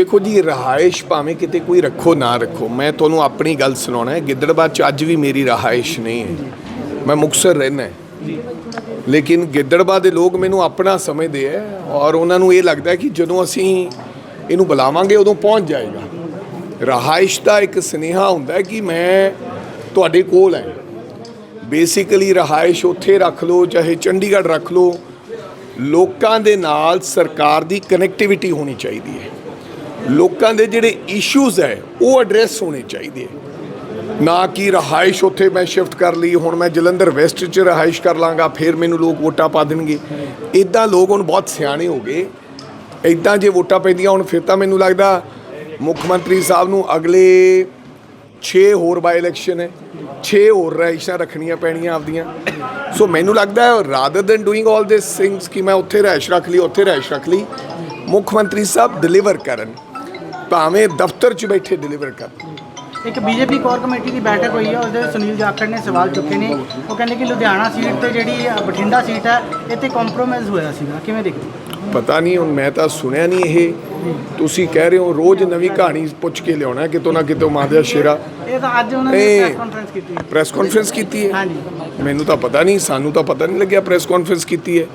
ਦੇਖੋ ਜੀ, ਰਹਾਇਸ਼ ਭਾਵੇਂ ਕਿਤੇ ਕੋਈ ਰੱਖੋ, ਨਾ ਰੱਖੋ, ਮੈਂ ਤੁਹਾਨੂੰ ਆਪਣੀ ਗੱਲ ਸੁਣਾਉਣਾ ਹੈ। ਗਿੱਦੜਬਾਦ ਚ ਅੱਜ ਵੀ ਮੇਰੀ ਰਹਾਇਸ਼ ਨਹੀਂ ਹੈ। ਮੈਂ ਮੁਕਤਸਰ ਰਹਿਣਾ ਹੈ। ਲੇਕਿਨ ਗਿੱਦੜਬਾਦ ਦੇ ਲੋਕ ਮੈਨੂੰ ਆਪਣਾ ਸਮਝਦੇ ਹੈ ਔਰ ਉਹਨਾਂ ਨੂੰ ਇਹ ਲੱਗਦਾ ਕਿ ਜਦੋਂ ਅਸੀਂ ਇਹਨੂੰ ਬੁਲਾਵਾਂਗੇ, ਉਦੋਂ ਪਹੁੰਚ ਜਾਏਗਾ। ਰਹਾਇਸ਼ ਦਾ ਇੱਕ ਸੁਨੇਹਾ ਹੁੰਦਾ ਹੈ ਕਿ ਮੈਂ ਤੁਹਾਡੇ ਕੋਲ ਹੈ। ਬੇਸਿਕਲੀ ਰਹਾਇਸ਼ ਉੱਥੇ ਰੱਖ ਲਓ, ਚਾਹੇ ਚੰਡੀਗੜ੍ਹ ਰੱਖ ਲਓ। ਲੋਕਾਂ ਦੇ ਨਾਲ ਸਰਕਾਰ ਦੀ ਕਨੈਕਟੀਵਿਟੀ ਹੋਣੀ ਚਾਹੀਦੀ ਹੈ। ਲੋਕਾਂ ਦੇ ਜਿਹੜੇ ਇਸ਼ੂਜ਼ ਹੈ, ਉਹ ਐਡਰੈਸ ਹੋਣੇ ਚਾਹੀਦੇ ਹੈ। ਨਾ ਕਿ ਰਹਾਇਸ਼ ਉੱਥੇ ਮੈਂ ਸ਼ਿਫਟ ਕਰ ਲਈ, ਹੁਣ ਮੈਂ ਜਲੰਧਰ ਵੈਸਟ 'ਚ ਰਹਾਇਸ਼ ਕਰ ਲਾਂਗਾ, ਫਿਰ ਮੈਨੂੰ ਲੋਕ ਵੋਟਾਂ ਪਾ ਦੇਣਗੇ। ਇਦਾਂ ਲੋਕ ਹੁਣ ਬਹੁਤ ਸਿਆਣੇ ਹੋ ਗਏ। ਇਦਾਂ ਜੇ ਵੋਟਾਂ ਪੈਂਦੀਆਂ ਹੁਣ, ਫਿਰ ਤਾਂ ਮੈਨੂੰ ਲੱਗਦਾ ਮੁੱਖ ਮੰਤਰੀ ਸਾਹਿਬ ਨੂੰ ਅਗਲੇ 6 ਹੋਰ ਬਾਈ ਇਲੈਕਸ਼ਨ ਹੈ। 6 ਹੋਰ ਰਹਾਇਸ਼ਾਂ ਰੱਖਣੀਆਂ ਪੈਣੀਆਂ ਆਪਦੀਆਂ। ਸੋ ਮੈਨੂੰ ਲੱਗਦਾ ਹੈ rather than doing 올 this things ਕਿ ਮੈਂ ਉੱਥੇ ਰਹਾਇਸ਼ ਰੱਖ ਲਈ, ਉੱਥੇ ਰਹਾਇਸ਼ ਰੱਖ ਲਈ, ਮੁੱਖ ਮੰਤਰੀ ਸਾਹਿਬ ਡਿਲੀਵਰ ਕਰਨ। ਭਾਵੇਂ ਦਫ਼ਤਰ 'ਚ ਬੈਠੇ ਡਿਲੀਵਰ ਕਰਨ ਇੱਕ ਬੀਜੇਪੀ ਕੋਰ ਕਮੇਟੀ ਦੀ ਬੈਠਕ ਹੋਈ ਹੈ ਉਹਦੇ ਵਿੱਚ ਸੁਨੀਲ ਜਾਖੜ ਨੇ ਸਵਾਲ ਚੁੱਕੇ ਨੇ। ਉਹ ਕਹਿੰਦੇ ਕਿ ਲੁਧਿਆਣਾ ਸੀਟ ਤੇ ਜਿਹੜੀ ਬਠਿੰਡਾ ਸੀਟ ਹੈ ਇੱਥੇ ਕੰਪਰੋਮਾਈਜ਼ ਹੋਇਆ ਸੀਗਾ। ਕਿਵੇਂ ਦੇਖਦੇ? ਪਤਾ ਨਹੀਂ ਹੁਣ ਮੈਂ ਤਾਂ ਸੁਣਿਆ ਨਹੀਂ ਇਹ। ਤੁਸੀਂ ਕਹਿ ਰਹੇ ਹੋ ਰੋਜ਼ ਨਵੀਂ ਕਹਾਣੀ ਪੁੱਛ ਕੇ ਲਿਆਉਣਾ ਕਿਤੋਂ ਨਾ ਕਿਤੋਂ ਮਾਦਿਆ ਸ਼ੇਰਾ। ਇਹ ਤਾਂ ਅੱਜ ਉਹਨਾਂ ਨੇ ਪ੍ਰੈਸ ਕਾਨਫਰੰਸ ਕੀਤੀ ਹੈ। ਪ੍ਰੈਸ ਕਾਨਫਰੰਸ ਕੀਤੀ ਹੈ? ਹਾਂਜੀ। ਮੈਨੂੰ ਤਾਂ ਪਤਾ ਨਹੀਂ ਸਾਨੂੰ ਤਾਂ ਪਤਾ ਨਹੀਂ ਲੱਗਿਆ ਪ੍ਰੈਸ ਕਾਨਫਰੰਸ ਕੀਤੀ ਹੈ।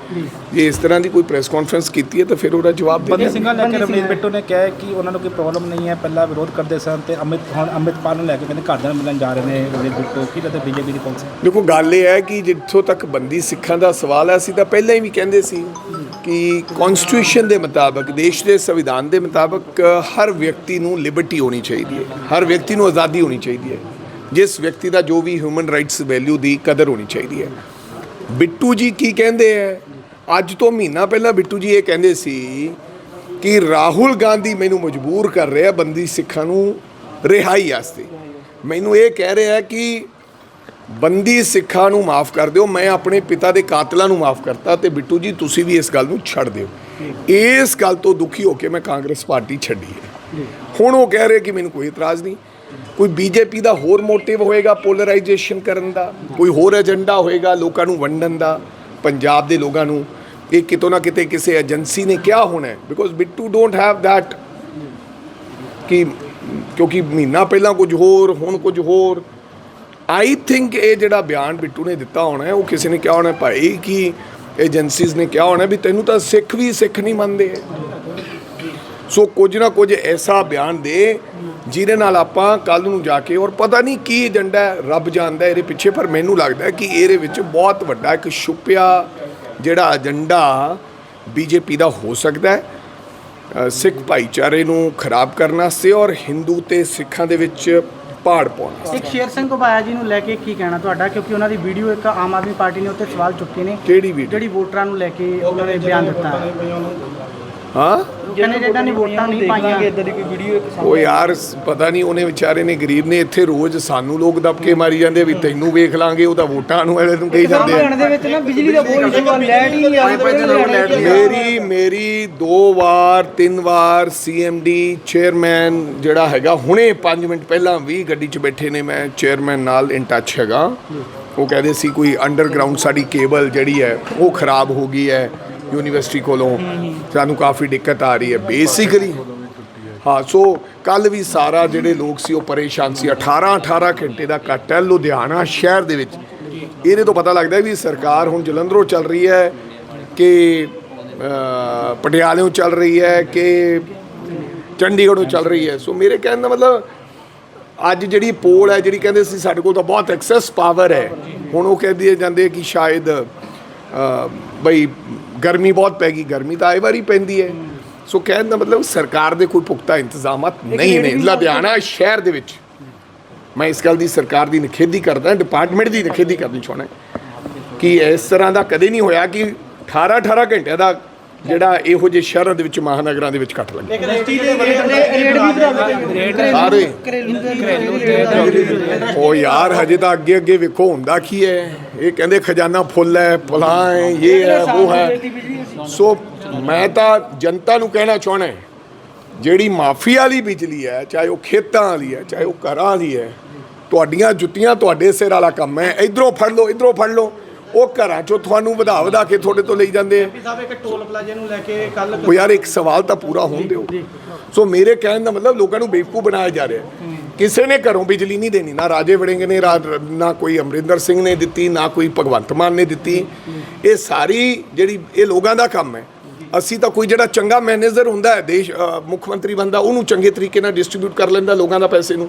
ਜੇ। ਇਸ ਤਰ੍ਹਾਂ ਦੀ ਕੋਈ ਪ੍ਰੈਸ ਕਾਨਫਰੰਸ ਕੀਤੀ ਹੈ ਤਾਂ ਫਿਰ ਉਹਦਾ ਜਵਾਬ ਦੇ ਬੰਦੀ। ਸਿੰਘਾਂ ਲੈ ਕੇ ਰਵਨੀਤ ਬਿੱਟੂ ਨੇ ਕਿਹਾ ਕਿ ਉਹਨਾਂ ਨੂੰ ਕੋਈ ਪ੍ਰੋਬਲਮ ਨਹੀਂ ਹੈ ਪਹਿਲਾਂ ਵਿਰੋਧ ਕਰਦੇ ਸਨ ਤੇ ਅਮਿਤ ਹੁਣ ਅੰਮ੍ਰਿਤਪਾਲ ਨੂੰ ਲੈ ਕੇ ਕਹਿੰਦੇ ਘਰਦਿਆਂ ਨੂੰ ਮਿਲਣ ਜਾ ਰਹੇ ਨੇ ਰਵਨੀਤ ਬਿੱਟੂ। ਕੀ ਲੱਗਦਾ ਬੀਜੇਪੀ ਦੀ ਪਾਲਿਸੀ ਦੇਖੋ ਗੱਲ ਇਹ ਹੈ ਕਿ ਜਿੱਥੋਂ ਤੱਕ ਬੰਦੀ ਸਿੱਖਾਂ ਦਾ ਸਵਾਲ ਹੈ ਅਸੀਂ ਤਾਂ ਪਹਿਲਾਂ ਹੀ ਵੀ ਕਹਿੰਦੇ ਸੀ। ਕਿ ਕਨਸਟੀਟਿਊਸ਼ਨ ਦੇ ਮੁਤਾਬਕ, ਦੇਸ਼ ਦੇ ਸੰਵਿਧਾਨ ਦੇ ਮੁਤਾਬਕ, ਹਰ ਵਿਅਕਤੀ ਨੂੰ ਲਿਬਰਟੀ ਹੋਣੀ ਚਾਹੀਦੀ ਹੈ। ਹਰ ਵਿਅਕਤੀ ਨੂੰ ਆਜ਼ਾਦੀ ਹੋਣੀ ਚਾਹੀਦੀ ਹੈ। ਜਿਸ ਵਿਅਕਤੀ ਦਾ ਜੋ ਵੀ ਹਿਊਮਨ ਰਾਈਟਸ ਵੈਲਿਊ ਦੀ ਕਦਰ ਹੋਣੀ ਚਾਹੀਦੀ ਹੈ। ਬਿੱਟੂ ਜੀ ਕੀ ਕਹਿੰਦੇ ਹੈ? ਅੱਜ ਤੋਂ ਮਹੀਨਾ ਪਹਿਲਾਂ ਬਿੱਟੂ ਜੀ ਇਹ ਕਹਿੰਦੇ ਸੀ ਕਿ ਰਾਹੁਲ ਗਾਂਧੀ ਮੈਨੂੰ ਮਜਬੂਰ ਕਰ ਰਿਹਾ ਬੰਦੀ ਸਿੱਖਾਂ ਨੂੰ ਰਿਹਾਈ ਵਾਸਤੇ। ਮੈਨੂੰ ਇਹ ਕਹਿ ਰਿਹਾ ਕਿ ਬੰਦੀ ਸਿੱਖਾਂ ਨੂੰ ਮਾਫ ਕਰ ਦਿਓ, ਮੈਂ ਆਪਣੇ ਪਿਤਾ ਦੇ ਕਾਤਲਾਂ ਨੂੰ ਮਾਫ ਕਰਤਾ ਤੇ ਬਿੱਟੂ ਜੀ, ਤੁਸੀਂ ਵੀ ਇਸ ਗੱਲ ਨੂੰ ਛੱਡ ਦਿਓ। ਇਸ ਗੱਲ ਤੋਂ ਦੁਖੀ ਹੋ ਕੇ ਮੈਂ ਕਾਂਗਰਸ ਪਾਰਟੀ ਛੱਡੀ ਹੈ। ਹੁਣ ਉਹ ਕਹਿ ਰਹੇ ਕਿ ਮੈਨੂੰ ਕੋਈ ਇਤਰਾਜ਼ ਨਹੀਂ। ਕੋਈ ਬੀਜੇਪੀ ਦਾ ਹੋਰ ਮੋਟਿਵ ਹੋਏਗਾ ਪੋਲਰਾਈਜੇਸ਼ਨ ਕਰਨ ਦਾ, ਕੋਈ ਹੋਰ ਏਜੰਡਾ ਹੋਏਗਾ ਲੋਕਾਂ ਨੂੰ ਵੰਡਣ ਦਾ, ਪੰਜਾਬ ਦੇ ਲੋਕਾਂ ਨੂੰ। ਇਹ ਕਿਤੋਂ ਨਾ ਕਿਤੇ ਕਿਸੇ ਏਜੰਸੀ ਨੇ ਕਿਹਾ ਹੋਣਾ ਹੈ because Bittu don't have that ਕਿ ਕਿਉਂਕਿ ਮਹੀਨਾ ਪਹਿਲਾਂ ਕੁਝ ਹੋਰ, ਹੁਣ ਕੁਝ ਹੋਰ। ਆਈ ਥਿੰਕ ਇਹ ਜਿਹੜਾ ਬਿਆਨ ਬਿੱਟੂ ਨੇ ਦਿੱਤਾ ਹੋਣਾ ਉਹ ਕਿਸੇ ਨੇ ਕਿਹਾ ਹੋਣਾ ਭਾਈ ਕਿ ਏਜੰਸੀਜ਼ ਨੇ ਕਿਹਾ ਹੋਣਾ ਵੀ ਤੈਨੂੰ ਤਾਂ ਸਿੱਖ ਵੀ ਸਿੱਖ ਨਹੀਂ ਮੰਨਦੇ। ਸੋ ਕੁਝ ਨਾ ਕੁਝ ਐਸਾ ਬਿਆਨ ਦੇ ਜਿਹਦੇ ਨਾਲ ਆਪਾਂ ਕੱਲ ਨੂੰ ਜਾ ਕੇ ਔਰ ਪਤਾ ਨਹੀਂ ਕੀ ਏਜੰਡਾ ਹੈ, ਰੱਬ ਜਾਣਦਾ ਇਹਦੇ ਪਿੱਛੇ, ਪਰ ਮੈਨੂੰ ਲੱਗਦਾ ਕਿ ਇਹਦੇ ਵਿੱਚ ਬਹੁਤ ਵੱਡਾ ਇੱਕ ਛੁਪਿਆ ਜਿਹੜਾ ਏਜੰਡਾ ਬੀਜੇਪੀ ਦਾ ਹੋ ਸਕਦਾ ਹੈ। ਸਿੱਖ ਭਾਈਚਾਰੇ ਨੂੰ ਖਰਾਬ ਕਰਨ ਵਾਸਤੇ ਔਰ ਹਿੰਦੂ ਤੇ ਸਿੱਖਾਂ ਦੇ ਵਿੱਚ ਪਾੜ ਪਾਉਣ। ਇੱਕ ਸ਼ੇਰ ਸਿੰਘ ਘੁਬਾਇਆ ਜੀ ਨੂੰ ਲੈ ਕੇ ਕੀ ਕਹਿਣਾ ਤੁਹਾਡਾ? ਕਿਉਂਕਿ ਉਹਨਾਂ ਦੀ ਵੀਡੀਓ ਇੱਕ ਆਮ ਆਦਮੀ ਪਾਰਟੀ ਨੇ ਉੱਤੇ ਸਵਾਲ ਚੁੱਕੇ ਨੇ। ਕਿਹੜੀ ਵੀਡੀਓ? ਜਿਹੜੀ ਵੋਟਰਾਂ ਨੂੰ ਲੈ ਕੇ ਉਹਨਾਂ ਨੇ ਬਿਆਨ ਦਿੱਤਾ ਹਾਂ? ਉਹ ਕਹਿੰਦੇ ਜਿਹੜਾ ਨਹੀਂ ਵੋਟਾਂ ਨਹੀਂ ਪਾਈਆਂ। ਇਦਾਂ ਦੀ ਕੋਈ ਵੀਡੀਓ ਉਹ ਯਾਰ ਪਤਾ ਨਹੀਂ ਉਹਨੇ ਵਿਚਾਰੇ ਨੇ ਗਰੀਬ ਨੇ ਇੱਥੇ ਰੋਜ਼ ਸਾਨੂੰ ਲੋਕ ਦਬਕੇ ਮਾਰੀ ਜਾਂਦੇ ਵੀ ਤੈਨੂੰ ਵੇਖ ਲਾਂਗੇ ਉਹ ਤਾਂ ਵੋਟਾਂ ਨੂੰ ਵਾਲੇ ਨੂੰ ਕਹੀ ਜਾਂਦੇ ਆ। ਦੇ ਵਿੱਚ ਨਾ ਬਿਜਲੀ ਦਾ ਬਹੁਤ ਇਸ਼ੂ ਆ ਲਾਈਟ ਹੀ ਨਹੀਂ ਆਉਂਦੀ ਮੇਰੀ ਮੇਰੀ ਦੋ ਵਾਰ ਤਿੰਨ ਵਾਰ ਸੀਐਮਡੀ ਚੇਅਰਮੈਨ ਜਿਹੜਾ ਹੈਗਾ ਹੁਣੇ 5 ਮਿੰਟ ਪਹਿਲਾਂ ਵੀ ਗੱਡੀ 'ਚ ਬੈਠੇ ਨੇ ਮੈਂ ਚੇਅਰਮੈਨ ਨਾਲ ਇਨ ਟੱਚ ਹੈਗਾ। ਉਹ ਕਹਿੰਦੇ ਸੀ ਕੋਈ ਅੰਡਰਗਰਾਉਂਡ ਸਾਡੀ ਕੇਬਲ ਜਿਹੜੀ ਹੈ ਉਹ ਖਰਾਬ ਹੋ ਗਈ ਹੈ। ਯੂਨੀਵਰਸਿਟੀ ਕੋਲੋਂ। ਸਾਨੂੰ ਕਾਫੀ ਦਿੱਕਤ ਆ ਰਹੀ ਹੈ ਬੇਸਿਕਲੀ ਹਾਂ ਸੋ ਕੱਲ ਵੀ ਸਾਰਾ ਜਿਹੜੇ ਲੋਕ ਸੀ ਉਹ ਪਰੇਸ਼ਾਨ ਸੀ। 18 18 ਘੰਟੇ ਦਾ ਕੱਟ ਹੈ ਲੁਧਿਆਣਾ ਸ਼ਹਿਰ ਦੇ ਵਿੱਚ। ਇਹਦੇ ਤੋਂ ਪਤਾ ਲੱਗਦਾ ਵੀ ਸਰਕਾਰ ਹੁਣ ਜਲੰਧਰੋਂ ਚੱਲ ਰਹੀ ਹੈ ਕਿ ਅ, ਚੱਲ ਰਹੀ ਹੈ ਕਿ ਚੰਡੀਗੜ੍ਹੋਂ ਚੱਲ ਰਹੀ ਹੈ। ਸੋ ਮੇਰੇ ਕਹਿਣ ਦਾ ਮਤਲਬ ਅੱਜ ਜਿਹੜੀ ਪੋਲ ਹੈ ਜਿਹੜੀ ਕਹਿੰਦੇ ਸੀ ਸਾਡੇ ਕੋਲ ਤਾਂ ਬਹੁਤ ਐਕਸੈਸ ਪਾਵਰ ਹੈ। ਹੁਣ ਉਹ ਕਹਿੰਦੇ ਜਾਂਦੇ ਕਿ ਸ਼ਾਇਦ ਬਈ ਗਰਮੀ ਬਹੁਤ ਪੈ ਗਈ ਗਰਮੀ ਤਾਂ ਆਏ ਵਾਰੀ ਪੈਂਦੀ ਹੈ। ਸੋ ਕਹਿਣ ਦਾ ਮਤਲਬ ਸਰਕਾਰ ਦੇ ਕੋਈ ਪੁਖਤਾ ਇੰਤਜ਼ਾਮਾਤ ਨਹੀਂ ਨੇ। ਲੁਧਿਆਣਾ ਸ਼ਹਿਰ ਦੇ ਵਿੱਚ ਮੈਂ ਇਸ ਗੱਲ ਦੀ ਸਰਕਾਰ ਦੀ ਨਿਖੇਧੀ ਕਰਦਾ ਡਿਪਾਰਟਮੈਂਟ ਦੀ ਨਿਖੇਧੀ ਕਰਨੀ ਚਾਹੁੰਦਾ ਕਿ ਇਸ ਤਰ੍ਹਾਂ ਦਾ ਕਦੇ ਨਹੀਂ ਹੋਇਆ ਕਿ 18 18 ਘੰਟਿਆਂ ਦਾ ਜਿਹੜਾ ਇਹੋ ਜਿਹੇ ਸ਼ਹਿਰਾਂ ਦੇ ਵਿੱਚ ਮਹਾਨਗਰਾਂ ਦੇ ਵਿੱਚ ਕੱਟ ਲੱਗੇ। ਸਾਰੇ। ਉਹ ਯਾਰ ਹਜੇ ਤਾਂ ਅੱਗੇ ਅੱਗੇ ਵੇਖੋ ਹੁੰਦਾ ਕੀ ਹੈ। ਇਹ ਕਹਿੰਦੇ ਖਜ਼ਾਨਾ ਫੁੱਲ ਹੈ ਫਲਾਂ ਹੈ ਇਹ ਹੈ ਉਹ ਹੈ। ਸੋ। ਮੈਂ ਤਾਂ ਜਨਤਾ ਨੂੰ ਕਹਿਣਾ ਚਾਹਣਾ ਜਿਹੜੀ ਮਾਫੀ ਵਾਲੀ ਬਿਜਲੀ ਹੈ ਚਾਹੇ ਉਹ ਖੇਤਾਂ ਵਾਲੀ ਹੈ ਚਾਹੇ ਉਹ ਘਰਾਂ ਵਾਲੀ ਹੈ ਤੁਹਾਡੀਆਂ ਜੁੱਤੀਆਂ ਤੁਹਾਡੇ ਸਿਰ ਵਾਲਾ ਕੰਮ ਹੈ। ਇਧਰੋਂ ਫੜ ਲਓ ਇਧਰੋਂ ਫੜ ਲਓ। ਉਹ ਘਰਾਂ ਚੋਂ ਤੁਹਾਨੂੰ ਵਧਾ ਵਧਾ ਕੇ ਤੁਹਾਡੇ ਤੋਂ ਲਈ ਜਾਂਦੇ ਆ। ਸਾਹਿਬ ਇੱਕ ਟੋਲ ਪਲਾਜ਼ੇ ਨੂੰ ਲੈ ਕੇ ਕੱਲ ਉਹ ਯਾਰ ਇੱਕ ਸਵਾਲ ਤਾਂ ਪੂਰਾ ਹੋਣ ਦਿਓ। ਸੋ ਮੇਰੇ ਕਹਿਣ ਦਾ ਮਤਲਬ ਲੋਕਾਂ ਨੂੰ ਬੇਵਕੂਫ ਬਣਾਇਆ ਜਾ ਰਿਹਾ ਹੈ। ਕਿਸੇ ਨੇ ਘਰੋਂ ਬਿਜਲੀ ਨਹੀਂ ਦੇਣੀ, ਨਾ ਰਾਜੇ ਵੜਿੰਗ ਨੇ, ਰਾ- ਨਾ ਕੋਈ ਅਮਰਿੰਦਰ ਸਿੰਘ ਨੇ ਦਿੱਤੀ, ਨਾ ਕੋਈ ਭਗਵੰਤ ਮਾਨ ਨੇ ਦਿੱਤੀ। ਇਹ ਸਾਰੀ ਜਿਹੜੀ, ਇਹ ਲੋਕਾਂ ਦਾ ਕੰਮ ਹੈ। ਅਸੀਂ ਤਾਂ ਕੋਈ ਜਿਹੜਾ ਚੰਗਾ ਮੈਨੇਜਰ ਹੁੰਦਾ ਹੈ, ਦੇਸ਼ ਮੁੱਖ ਮੰਤਰੀ ਬੰਦਾ, ਉਹਨੂੰ ਚੰਗੇ ਤਰੀਕੇ ਨਾਲ ਡਿਸਟ੍ਰੀਬਿਊਟ ਕਰ ਲੈਂਦਾ ਲੋਕਾਂ ਦਾ ਪੈਸੇ ਨੂੰ।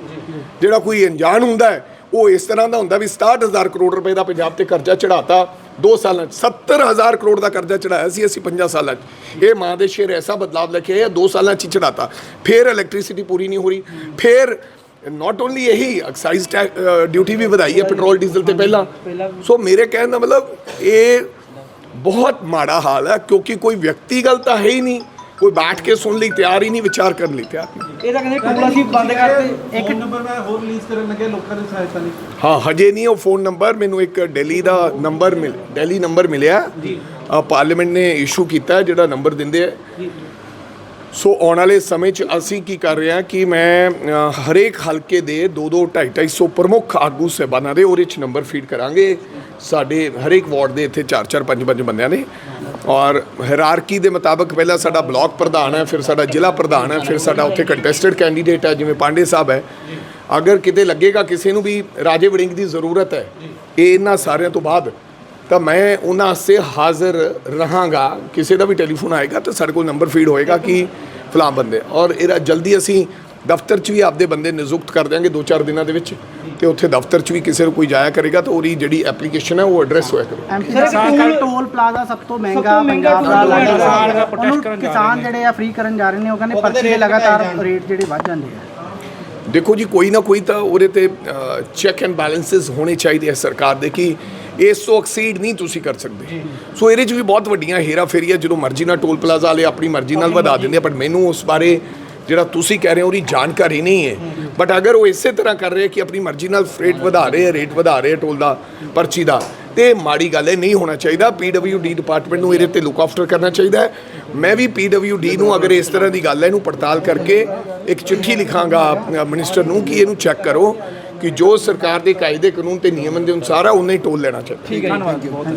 ਜਿਹੜਾ ਕੋਈ ਅਣਜਾਣ ਹੁੰਦਾ ਹੈ, ਉਹ ਇਸ ਤਰ੍ਹਾਂ ਦਾ ਹੁੰਦਾ ਵੀ 67000 ਕਰੋੜ ਰੁਪਏ ਦਾ ਪੰਜਾਬ ਤੇ ਕਰਜ਼ਾ ਚੜਾਤਾ 2 ਸਾਲਾਂ 'ਚ 70000 ਕਰੋੜ ਦਾ ਕਰਜ਼ਾ ਚੜਾਇਆ ਸੀ ਅਸੀਂ 5 ਸਾਲਾਂ 'ਚ। ਇਹ ਮਾਂ ਦੇ ਸ਼ੇਰ ਐਸਾ ਬਦਲਾਵ ਲੈ ਕੇ ਆਏ 2 ਸਾਲਾਂ 'ਚ ਹੀ ਚੜਾਤਾ ਫਿਰ ਇਲੈਕਟ੍ਰਿਸਿਟੀ ਪੂਰੀ ਨਹੀਂ ਹੋ ਰਹੀ, ਫਿਰ ਨਾਟ ਓਨਲੀ ਇਹੀ ਐਕਸਾਈਜ਼ ਡਿਊਟੀ ਵੀ ਵਧਾਈ ਹੈ ਪੈਟਰੋਲ ਡੀਜ਼ਲ ਤੇ ਪਹਿਲਾਂ ਸੋ ਮੇਰੇ ਕਹਿਣ ਦਾ ਮਤਲਬ ਇਹ ਬਹੁਤ ਮਾੜਾ ਹਾਲ ਹੈ ਕਿਉਂਕਿ ਕੋਈ ਵਿਅਕਤੀ ਗੱਲ ਤਾਂ ਹੈ ਹੀ ਨਹੀਂ ਕੋਈ ਬੈਠ ਕੇ ਸੁਣ ਲਈ ਤਿਆਰ ਹੀ ਨਹੀਂ ਵਿਚਾਰ ਕਰਨ ਲਈ ਤਿਆਰ ਨਹੀਂ ਇਹ ਤਾਂ ਕਹਿੰਦੇ ਟੂਲ ਅਸੀਂ ਬੰਦ ਕਰਤੇ ਇੱਕ ਨੰਬਰ ਮੈਂ ਹੋਰ ਰਿਲੀਜ਼ ਕਰਨ ਲੱਗੇ ਲੋਕਾਂ ਦੀ ਸਹਾਇਤਾ ਲਈ। ਹਾਂ ਹਜੇ ਨਹੀਂ ਉਹ ਫੋਨ ਨੰਬਰ ਮੈਨੂੰ ਇੱਕ ਦਿੱਲੀ ਦਾ ਨੰਬਰ ਮਿਲ ਦਿੱਲੀ ਨੰਬਰ ਮਿਲਿਆ। ਜੀ। ਪਾਰਲੀਮੈਂਟ ਨੇ ਇਸ਼ੂ ਕੀਤਾ ਹੈ, ਜਿਹੜਾ ਨੰਬਰ ਦਿੰਦੇ ਆ। ਸੋ ਆਉਣ ਵਾਲੇ ਸਮੇਂ 'ਚ ਅਸੀਂ ਕੀ ਕਰ ਰਹੇ ਹਾਂ ਕਿ ਮੈਂ ਅ, ਹਰੇਕ ਹਲਕੇ ਦੇ 2-2 250 ਪ੍ਰਮੁੱਖ ਆਗੂ ਸਹਿਬਾਨਾਂ ਦੇ ਉਹਦੇ 'ਚ ਨੰਬਰ ਫੀਡ ਕਰਾਂਗੇ। ਸਾਡੇ ਹਰੇਕ ਵਾਰਡ ਦੇ ਇੱਥੇ 4-4 5-5 ਬੰਦਿਆਂ ਨੇ ਔਰ ਹਾਇਰਾਰਕੀ ਦੇ ਮੁਤਾਬਕ ਪਹਿਲਾਂ ਸਾਡਾ ਬਲਾਕ ਪ੍ਰਧਾਨ ਹੈ ਫਿਰ ਸਾਡਾ ਜ਼ਿਲ੍ਹਾ ਪ੍ਰਧਾਨ ਹੈ ਫਿਰ ਸਾਡਾ ਉੱਥੇ ਕੰਟੈਸਟਡ ਕੈਂਡੀਡੇਟ ਹੈ ਜਿਵੇਂ ਪਾਂਡੇ ਸਾਹਿਬ ਹੈ। ਅਗਰ ਕਿਤੇ ਲੱਗੇਗਾ ਕਿਸੇ ਨੂੰ ਵੀ ਰਾਜੇ ਵੜਿੰਗ ਦੀ ਜ਼ਰੂਰਤ ਹੈ ਇਹ ਇਹਨਾਂ ਸਾਰਿਆਂ ਤੋਂ ਬਾਅਦ ਤਾਂ ਮੈਂ ਉਹਨਾਂ ਵਾਸਤੇ ਹਾਜ਼ਰ ਰਹਾਂਗਾ। ਕਿਸੇ ਦਾ ਵੀ ਟੈਲੀਫੋਨ ਆਏਗਾ ਤਾਂ ਸਾਡੇ ਕੋਲ ਨੰਬਰ ਫੀਡ ਹੋਏਗਾ ਕਿ ਫਲਾਂ ਬੰਦੇ। ਔਰ ਇਹਦਾ ਜਲਦੀ ਅਸੀਂ ਦਫ਼ਤਰ 'ਚ ਵੀ ਆਪਦੇ ਬੰਦੇ ਨਿਯੁਕਤ ਕਰ ਦਿਆਂਗੇ 2-4 ਦਿਨਾਂ ਦੇ ਵਿੱਚ ਤੇ ਉੱਥੇ ਦਫ਼ਤਰ 'ਚ ਵੀ ਕਿਸੇ ਨੂੰ ਕੋਈ ਜਾਇਆ ਕਰੇਗਾ ਤਾਂ ਉਹਦੀ ਜਿਹੜੀ ਐਪਲੀਕੇਸ਼ਨ ਹੈ ਉਹ ਐਡਰੈਸ ਹੋਇਆ ਕਰੇ ਐਮਪੀ ਦਾ ਟੂਲ ਪਲਾਜ਼ਾ ਸਭ ਤੋਂ ਮਹਿੰਗਾ ਪੰਜਾਬ ਦਾ ਲੱਗਦਾ ਕਿਸਾਨ ਦਾ protest ਉਹਨੂੰ ਕਰਨ ਜਾ ਕਿਸਾਨ ਜਿਹੜੇ ਆ ਫ੍ਰੀ ਕਰਨ ਜਾ ਰਹੇ ਨੇ ਉਹ ਕਹਿੰਦੇ ਪਰਚੇ ਦੇ ਲਗਾਤਾਰ ਰੇਟ ਜਿਹੜੇ ਵੱਧ ਜਾਂਦੇ ਆ। ਦੇਖੋ ਜੀ ਕੋਈ ਨਾ ਕੋਈ ਤਾਂ ਉਹਦੇ ਤੇ ਚੈੱਕ ਐਂਡ ਬੈਲੈਂਸਸ ਹੋਣੇ ਚਾਹੀਦੇ ਆ ਸਰਕਾਰ ਦੇ ਕਿ ਇਸ ਤੋਂ ਐਕਸੀਡ ਨਹੀਂ ਤੁਸੀਂ ਕਰ ਸਕਦੇ। ਸੋ ਇਹਦੇ 'ਚ ਵੀ ਬਹੁਤ ਵੱਡੀਆਂ ਹੇਰਾ ਫੇਰੀਆਂ ਜਦੋਂ ਮਰਜ਼ੀ ਨਾਲ ਟੋਲ ਪਲਾਜ਼ਾ ਵਾਲੇ ਆਪਣੀ ਮਰਜ਼ੀ ਨਾਲ ਵਧਾ ਦਿੰਦੇ ਆ ਪਰ ਮੈਨੂੰ ਉਸ ਬਾਰੇ ਜਿਹੜਾ ਤੁਸੀਂ ਕਹਿ ਰਹੇ ਹੋ ਉਹਦੀ ਜਾਣਕਾਰੀ ਨਹੀਂ ਹੈ। ਬਟ ਅਗਰ ਉਹ ਇਸੇ ਤਰ੍ਹਾਂ ਕਰ ਰਹੇ ਕਿ ਆਪਣੀ ਮਰਜ਼ੀ ਨਾਲ ਰੇਟ ਵਧਾ ਰਹੇ ਆ ਰੇਟ ਵਧਾ ਰਹੇ ਆ ਟੋਲ ਦਾ ਪਰਚੀ ਦਾ ਤੇ ਇਹ ਮਾੜੀ ਗੱਲ ਹੈ ਨਹੀਂ ਹੋਣਾ ਚਾਹੀਦਾ। ਡੀ ਡਿਪਾਰਟਮੈਂਟ ਨੂੰ ਇਹਦੇ ਤੇ ਲੁੱਕ ਆਫਟਰ ਕਰਨਾ ਚਾਹੀਦਾ ਹੈ। ਮੈਂ ਵੀ ਡੀ ਨੂੰ ਅਗਰ ਇਸ ਤਰ੍ਹਾਂ ਦੀ ਗੱਲ ਹੈ ਇਹਨੂੰ ਪੜਤਾਲ ਕਰਕੇ ਇੱਕ ਚਿੱਠੀ ਲਿਖਾਂਗਾ ਮਿਨਿਸਟਰ ਨੂੰ ਕਿ ਇਹਨੂੰ ਚੈੱਕ ਕਰੋ ਕਿ ਜੋ ਸਰਕਾਰ ਦੇ ਕਾਇਦੇ ਕਾਨੂੰਨ ਤੇ ਨਿਯਮਨ ਦੇ ਅਨੁਸਾਰ ਹੈ ਉਹਨੇ ਹੀ ਟੋਲ ਲੈਣਾ ਚਾਹੀਦਾ। ਧੰਨਵਾਦ। ਜੀ ਬਹੁਤ